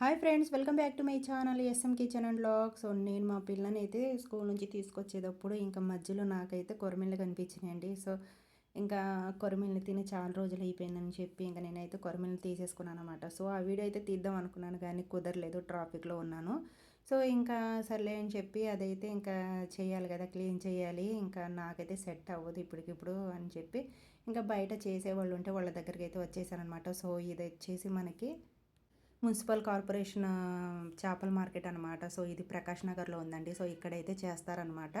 Hi friends welcome back to my channel SM kitchen and vlog so నేను మా పిల్లని అయితే స్కూల్ నుంచి తీసుకొచ్చేటప్పుడు ఇంకా మధ్యలో నాకైతే కొరమిళ్ళు కనిపించినాయండి. సో ఇంకా కొరమిళ్ళు తిని చాలా రోజులు అయిపోయిందని చెప్పి ఇంకా నేనైతే కొరమిళ్ళు తీసేసుకున్నాను అనమాట సో ఆ వీడియో అయితే తీద్దాం అనుకున్నాను కానీ కుదరలేదు ట్రాఫిక్లో ఉన్నాను. సో ఇంకా సర్లే అని చెప్పి అదైతే ఇంకా చేయాలి కదా క్లీన్ చేయాలి. ఇంకా నాకైతే సెట్ అవ్వదు ఇప్పటికిప్పుడు అని చెప్పి ఇంకా బయట చేసేవాళ్ళు ఉంటే వాళ్ళ దగ్గరికి అయితే వచ్చేసారనమాట సో ఇది వచ్చేసి మనకి మున్సిపల్ కార్పొరేషన్ చేపల మార్కెట్ అనమాట సో ఇది ప్రకాష్ నగర్లో ఉందండి. సో ఇక్కడైతే చేస్తారనమాట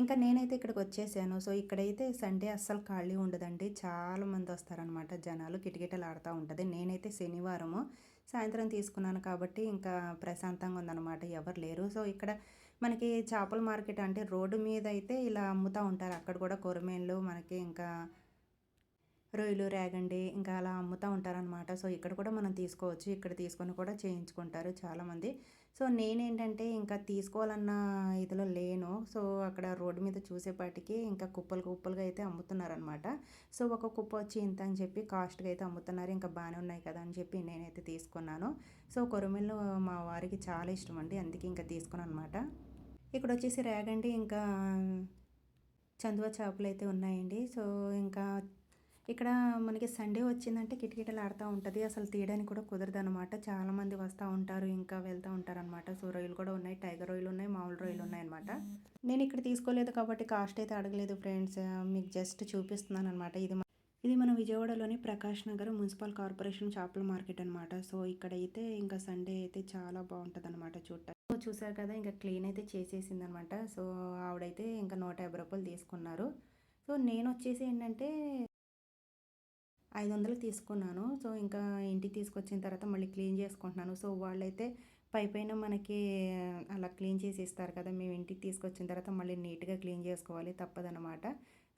ఇంకా నేనైతే ఇక్కడికి వచ్చేసాను. సో ఇక్కడైతే సండే అస్సలు ఖాళీ ఉండదండి. చాలా మంది వస్తారనమాట జనాలు కిటకిటలు ఆడుతూ ఉంటుంది. నేనైతే శనివారము సాయంత్రం తీసుకున్నాను కాబట్టి ఇంకా ప్రశాంతంగా ఉందన్నమాట. ఎవరు లేరు. సో ఇక్కడ మనకి చేపల మార్కెట్ అంటే రోడ్డు మీద అయితే ఇలా అమ్ముతూ ఉంటారు. అక్కడ కూడా కొరమేన్లు మనకి ఇంకా రొయ్యలు రేగండి ఇంకా అలా అమ్ముతూ ఉంటారనమాట సో ఇక్కడ కూడా మనం తీసుకోవచ్చు. ఇక్కడ తీసుకొని కూడా చేయించుకుంటారు చాలామంది. సో నేనేంటంటే ఇంకా తీసుకోవాలన్న ఇదిలో లేను. సో అక్కడ రోడ్డు మీద చూసేపాటికి ఇంకా కుప్పలు కుప్పలుగా అయితే అమ్ముతున్నారనమాట సో ఒక కుప్ప వచ్చి ఇంత అని చెప్పి కాస్ట్గా అయితే అమ్ముతున్నారు. ఇంకా బాగానే ఉన్నాయి కదా అని చెప్పి నేనైతే తీసుకున్నాను. సో కొరమిళ్ళు మా వారికి చాలా ఇష్టం అండి. అందుకే ఇంకా తీసుకున్నాను అనమాట ఇక్కడ వచ్చేసి రేగండి ఇంకా చందువ చేపలు అయితే ఉన్నాయండి. సో ఇంకా ఇక్కడ మనకి సండే వచ్చిందంటే కిటకిటలు ఆడుతూ ఉంటుంది. అసలు తీయడానికి కూడా కుదరదు అనమాట చాలామంది వస్తూ ఉంటారు ఇంకా వెళ్తూ ఉంటారు అనమాట సో రొయ్యలు కూడా ఉన్నాయి. టైగర్ రొయ్యలు ఉన్నాయి మామూలు రొయ్యలు ఉన్నాయి అనమాట నేను ఇక్కడ తీసుకోలేదు కాబట్టి కాస్ట్ అయితే అడగలేదు ఫ్రెండ్స్. మీకు జస్ట్ చూపిస్తున్నాను అనమాట ఇది ఇది మన విజయవాడలోని ప్రకాష్ నగర్ మున్సిపల్ కార్పొరేషన్ చేపల మార్కెట్ అనమాట సో ఇక్కడైతే ఇంకా సండే అయితే చాలా బాగుంటుంది అనమాట చూడటానికి చూసారు కదా ఇంకా క్లీన్ అయితే చేసేసింది అనమాట సో ఆవిడైతే ఇంకా నూట యాభై రూపాయలు తీసుకున్నారు. సో నేను వచ్చేసి ఏంటంటే ఐదు వందలు తీసుకున్నాను. సో ఇంకా ఇంటికి తీసుకొచ్చిన తర్వాత మళ్ళీ క్లీన్ చేసుకుంటున్నాను. సో వాళ్ళైతే పై పైన మనకి అలా క్లీన్ చేసి ఇస్తారు కదా మేము ఇంటికి తీసుకొచ్చిన తర్వాత మళ్ళీ నీట్గా క్లీన్ చేసుకోవాలి తప్పదనమాట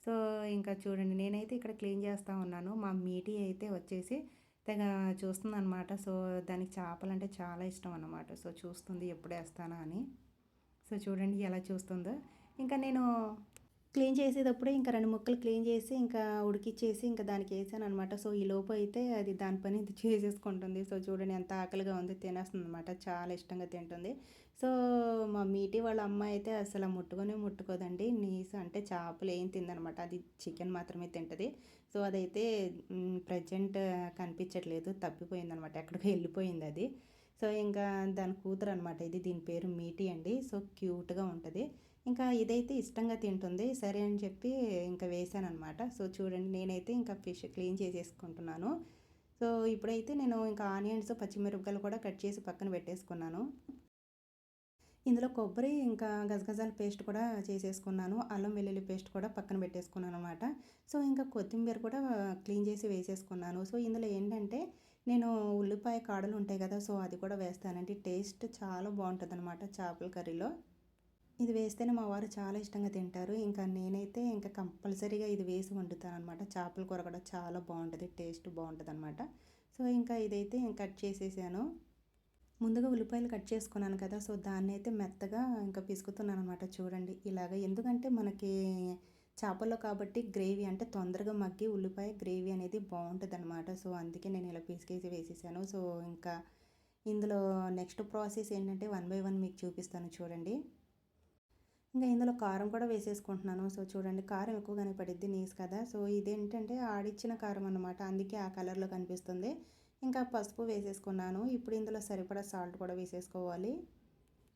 సో ఇంకా చూడండి నేనైతే ఇక్కడ క్లీన్ చేస్తూ ఉన్నాను. మా మీటి అయితే వచ్చేసి తెగ చూస్తుందనమాట సో దానికి చేపలు అంటే చాలా ఇష్టం అనమాట సో చూస్తుంది ఎప్పుడు వేస్తానా అని. సో చూడండి ఎలా చూస్తుందో. ఇంకా నేను క్లీన్ చేసేటప్పుడే ఇంకా రెండు ముక్కలు క్లీన్ చేసి ఇంకా ఉడికిచ్చేసి ఇంకా దానికి వేసాను అనమాట సో ఈ లోపు అయితే అది దాని పని ఇది చేసేసుకుంటుంది. సో చూడండి ఎంత ఆకలిగా ఉంది. తినేస్తుంది అనమాట చాలా ఇష్టంగా తింటుంది. సో మా మీటి వాళ్ళ అమ్మాయి అయితే అసలు ముట్టుకొని ముట్టుకోదండి. నీసు అంటే చేపలు ఏం తిందనమాట అది చికెన్ మాత్రమే తింటుంది. సో అదైతే ప్రజెంట్ కనిపించట్లేదు. తప్పిపోయిందనమాట ఎక్కడికి వెళ్ళిపోయింది అది. సో ఇంకా దాని కూతురు అనమాట ఇది దీని పేరు మీటి అండి. సో క్యూట్గా ఉంటుంది. ఇంకా ఇదైతే ఇష్టంగా తింటుంది. సరే అని చెప్పి ఇంకా వేసాను అనమాట సో చూడండి నేనైతే ఇంకా ఫిష్ క్లీన్ చేసేసుకుంటున్నాను. సో ఇప్పుడైతే నేను ఇంకా ఆనియన్స్ పచ్చిమిరపకాయలు కూడా కట్ చేసి పక్కన పెట్టేసుకున్నాను. ఇందులో కొబ్బరి ఇంకా గజగజాల పేస్ట్ కూడా చేసేసుకున్నాను. అల్లం వెల్లుల్లి పేస్ట్ కూడా పక్కన పెట్టేసుకున్నాను అనమాట సో ఇంకా కొత్తిమీర కూడా క్లీన్ చేసి వేసేసుకున్నాను. సో ఇందులో ఏంటంటే నేను ఉల్లిపాయ కాడలు ఉంటాయి కదా సో అది కూడా వేస్తానండి. టేస్ట్ చాలా బాగుంటుంది అనమాట చేపల కర్రీలో. ఇది వేస్తేనే మా వారు చాలా ఇష్టంగా తింటారు. ఇంకా నేనైతే ఇంకా కంపల్సరీగా ఇది వేసి వండుతాను అనమాట చేపల కూర కూడా చాలా బాగుంటుంది టేస్ట్ బాగుంటుంది అనమాట సో ఇంకా ఇదైతే కట్ చేసేసాను. ముందుగా ఉల్లిపాయలు కట్ చేసుకున్నాను కదా సో దాన్ని అయితే మెత్తగా ఇంకా పిసుకుతున్నాను అనమాట చూడండి ఇలాగ ఎందుకంటే మనకి చేపల్లో కాబట్టి గ్రేవీ అంటే తొందరగా మగ్గి ఉల్లిపాయ గ్రేవీ అనేది బాగుంటుంది అనమాట సో అందుకే నేను ఇలా పిసికేసి వేసేసాను. సో ఇంకా ఇందులో నెక్స్ట్ ప్రాసెస్ ఏంటంటే వన్ బై వన్ మీకు చూపిస్తాను చూడండి. ఇంకా ఇందులో కారం కూడా వేసేసుకుంటున్నాను. సో చూడండి కారం ఎక్కువగానే పడిద్ది నీస్ కదా. సో ఇదేంటంటే ఆడిచ్చిన కారం అనమాట అందుకే ఆ కలర్లో కనిపిస్తుంది. ఇంకా పసుపు వేసేసుకున్నాను. ఇప్పుడు ఇందులో సరిపడా సాల్ట్ కూడా వేసేసుకోవాలి.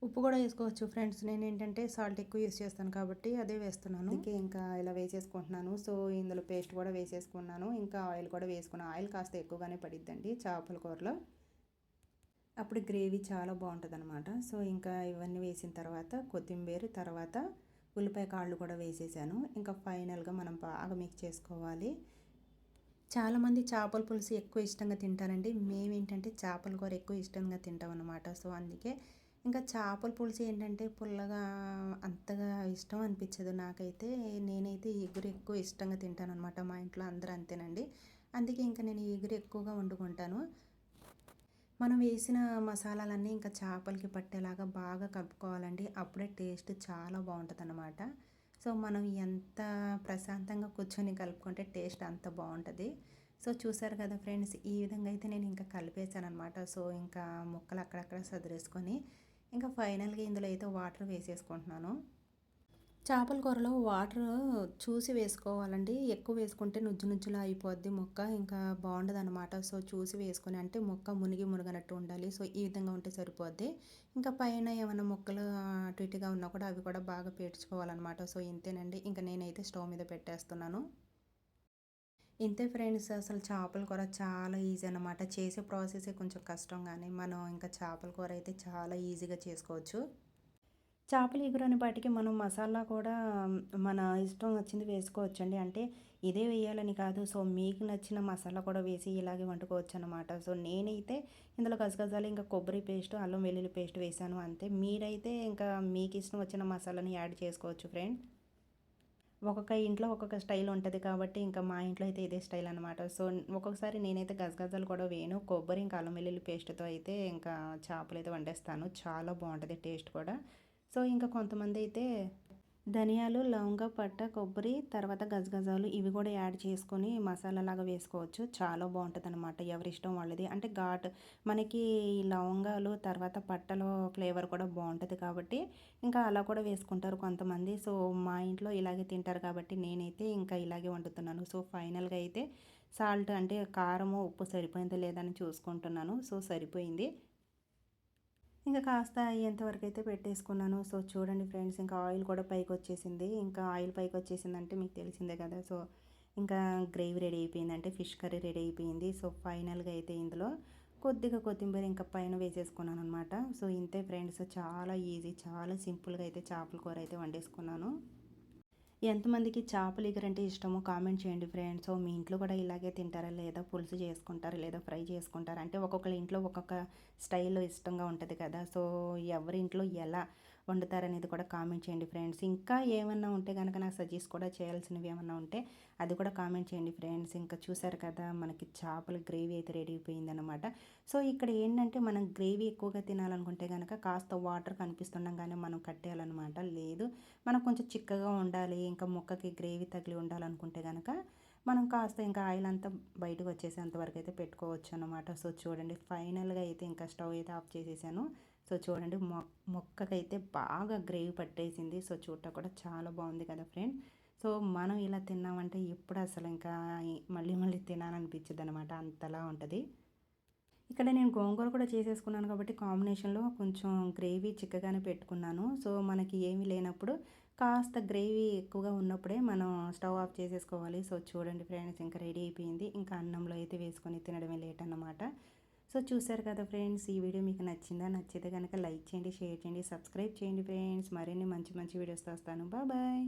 ఉప్పు కూడా వేసుకోవచ్చు ఫ్రెండ్స్. నేను ఏంటంటే సాల్ట్ ఎక్కువ యూస్ చేస్తాను కాబట్టి అదే వేస్తున్నాను. అందుకే ఇంకా ఇలా వేసేసుకుంటున్నాను. సో ఇందులో పేస్ట్ కూడా వేసేసుకున్నాను. ఇంకా ఆయిల్ కూడా వేసుకున్నాను ఆయిల్ కాస్త ఎక్కువగానే పడిద్దండి చేపల కూరలో. అప్పుడు గ్రేవీ చాలా బాగుంటుంది అనమాట సో ఇంకా ఇవన్నీ వేసిన తర్వాత కొత్తిమీర తర్వాత ఉల్లిపాయ కాళ్ళు కూడా వేసేసాను. ఇంకా ఫైనల్గా మనం బాగా మిక్స్ చేసుకోవాలి. చాలామంది చేపల పులుసు ఎక్కువ ఇష్టంగా తింటారండి. మేమేంటంటే చేపల కూర ఎక్కువ ఇష్టంగా తింటాం అనమాట సో అందుకే ఇంకా చేపల పులుసు ఏంటంటే పుల్లగా అంతగా ఇష్టం అనిపించదు నాకైతే. నేనైతే ఎగురు ఎక్కువ ఇష్టంగా తింటాను అనమాట మా ఇంట్లో అందరూ అంతేనండి. అందుకే ఇంకా నేను ఎగురు ఎక్కువగా వండుకుంటాను. మనం వేసిన మసాలాలన్నీ ఇంకా చేపలకి పట్టేలాగా బాగా కలుపుకోవాలండి. అప్పుడే టేస్ట్ చాలా బాగుంటుంది అనమాట సో మనం ఎంత ప్రశాంతంగా కూర్చొని కలుపుకుంటే టేస్ట్ అంత బాగుంటుంది. సో చూసారు కదా ఫ్రెండ్స్ ఈ విధంగా అయితే నేను ఇంకా కలిపేశాను అనమాట సో ఇంకా ముక్కలు అక్కడక్కడ సదిరేసుకొని ఇంకా ఫైనల్గా ఇందులో అయితే వాటర్ వేసేసుకుంటున్నాను. చేపల కూరలో వాటర్ చూసి వేసుకోవాలండి. ఎక్కువ వేసుకుంటే నుజ్జు నుజ్జులా అయిపోద్ది ముక్క. ఇంకా బాగుండదు అనమాట సో చూసి వేసుకుని అంటే మొక్క మునిగి మునిగనట్టు ఉండాలి. సో ఈ విధంగా ఉంటే సరిపోద్ది. ఇంకా పైన ఏమైనా ముక్కలు అటు ఇటుగా ఉన్నా కూడా అవి కూడా బాగా పేర్చుకోవాలన్నమాట. సో ఇంతేనండి. ఇంకా నేనైతే స్టవ్ మీద పెట్టేస్తున్నాను. ఇంతే ఫ్రెండ్స్ అసలు చేపల కూర చాలా ఈజీ అనమాట చేసే ప్రాసెసే కొంచెం కష్టం కానీ మనం ఇంకా చేపల కూర అయితే చాలా ఈజీగా చేసుకోవచ్చు. చేపల ఎగురని వాటికి మనం మసాలా కూడా మన ఇష్టం వచ్చింది వేసుకోవచ్చండి. అంటే ఇదే వేయాలని కాదు సో మీకు నచ్చిన మసాలా కూడా వేసి ఇలాగే వండుకోవచ్చు అనమాట సో నేనైతే ఇందులో గసగసాలు ఇంకా కొబ్బరి పేస్ట్ అల్లం వెల్లుల్లి పేస్ట్ వేసాను అంతే. మీరైతే ఇంకా మీకు ఇష్టం వచ్చిన మసాలాని యాడ్ చేసుకోవచ్చు ఫ్రెండ్. ఒక్కొక్క ఇంట్లో ఒక్కొక్క స్టైల్ ఉంటుంది కాబట్టి ఇంకా మా ఇంట్లో అయితే ఇదే స్టైల్ అనమాట సో ఒక్కొక్కసారి నేనైతే గజగజాలు కూడా వేయను. కొబ్బరి ఇంకా అల్లం వెల్లుల్లి పేస్ట్తో అయితే ఇంకా చేపలు అయితే వండేస్తాను. చాలా బాగుంటుంది టేస్ట్ కూడా. సో ఇంకా కొంతమంది అయితే ధనియాలు లవంగ పట్ట కొబ్బరి తర్వాత గజగజాలు ఇవి కూడా యాడ్ చేసుకొని మసాలా లాగా వేసుకోవచ్చు. చాలా బాగుంటుంది అనమాట ఎవరి ఇష్టం వాళ్ళది. అంటే ఘాట్ మనకి లవంగాలు తర్వాత పట్టలో ఫ్లేవర్ కూడా బాగుంటుంది కాబట్టి ఇంకా అలా కూడా వేసుకుంటారు కొంతమంది. సో మా ఇంట్లో ఇలాగే తింటారు కాబట్టి నేనైతే ఇంకా ఇలాగే వండుతున్నాను. సో ఫైనల్గా అయితే సాల్ట్ అంటే కారము ఉప్పు సరిపోయిందో లేదని చూసుకుంటున్నాను. సో సరిపోయింది. ఇంకా కాస్త అయ్యేంతవరకు అయితే పెట్టేసుకున్నాను. సో చూడండి ఫ్రెండ్స్ ఇంకా ఆయిల్ కూడా పైకి వచ్చేసింది ఇంకా ఆయిల్ పైకి వచ్చేసిందంటే మీకు తెలిసిందే కదా. సో ఇంకా గ్రేవీ రెడీ అయిపోయిందంటే ఫిష్ కర్రీ రెడీ అయిపోయింది. సో ఫైనల్గా అయితే ఇందులో కొద్దిగా కొత్తిమీర ఇంకా పైన వేసేసుకున్నాను అనమాట సో ఇంతే ఫ్రెండ్స్ చాలా ఈజీ చాలా సింపుల్గా అయితే చేపల కూర అయితే వండేసుకున్నాను. ఎంతమందికి చేపలు ఎగరంటే ఇష్టమో కామెంట్ చేయండి ఫ్రెండ్స్ సో మీ ఇంట్లో కూడా ఇలాగే తింటారా? లేదా పులుసు చేసుకుంటారా? లేదా ఫ్రై చేసుకుంటారా? అంటే ఒక్కొక్కరి ఇంట్లో ఒక్కొక్క స్టైల్లో ఇష్టంగా ఉంటుంది కదా. సో ఎవరి ఇంట్లో ఎలా వండుతారనేది కూడా కామెంట్ చేయండి ఫ్రెండ్స్. ఇంకా ఏమన్నా ఉంటే కనుక నాకు సజెస్ట్ కూడా చేయాల్సినవి ఏమన్నా ఉంటే అది కూడా కామెంట్ చేయండి ఫ్రెండ్స్. ఇంకా చూసారు కదా మనకి చేపల గ్రేవీ అయితే రెడీ అయిపోయిందనమాట సో ఇక్కడ ఏంటంటే మనం గ్రేవీ ఎక్కువగా తినాలనుకుంటే కనుక కాస్త వాటర్ కనిపిస్తుండగానే మనం కట్టేయాలన్నమాట. లేదు మనం కొంచెం చిక్కగా ఉండాలి ఇంకా ముక్కకి గ్రేవీ తగిలి ఉండాలనుకుంటే కనుక మనం కాస్త ఇంకా ఆయిల్ అంతా బయటకు వచ్చేసేంత వరకు అయితే పెట్టుకోవచ్చు అనమాట సో చూడండి ఫైనల్గా అయితే ఇంకా స్టవ్ అయితే ఆఫ్ చేసేసాను. సో చూడండి మొ మొక్కకైతే బాగా గ్రేవీ పట్టేసింది. సో చూడటం కూడా చాలా బాగుంది కదా ఫ్రెండ్. సో మనం ఇలా తిన్నామంటే ఎప్పుడు అసలు ఇంకా మళ్ళీ మళ్ళీ తినాలనిపించదు అనమాట అంతలా ఉంటుంది. ఇక్కడ నేను గోంగూర కూడా చేసేసుకున్నాను కాబట్టి కాంబినేషన్లో కొంచెం గ్రేవీ చిక్కగానే పెట్టుకున్నాను. సో మనకి ఏమీ లేనప్పుడు కాస్త గ్రేవీ ఎక్కువగా ఉన్నప్పుడే మనం స్టవ్ ఆఫ్ చేసేసుకోవాలి. సో చూడండి ఫ్రెండ్స్ ఇంకా రెడీ అయిపోయింది. ఇంకా అన్నంలో అయితే వేసుకొని తినడమే లేట్ అన్నమాట. సో చూసారు కదా ఫ్రెండ్స్ ఈ వీడియో మీకు నచ్చిందా? నచ్చితే కనుక లైక్ చేయండి షేర్ చేయండి సబ్స్క్రైబ్ చేయండి ఫ్రెండ్స్. మరిన్ని మంచి మంచి వీడియోస్ వస్తాను. బాయ్.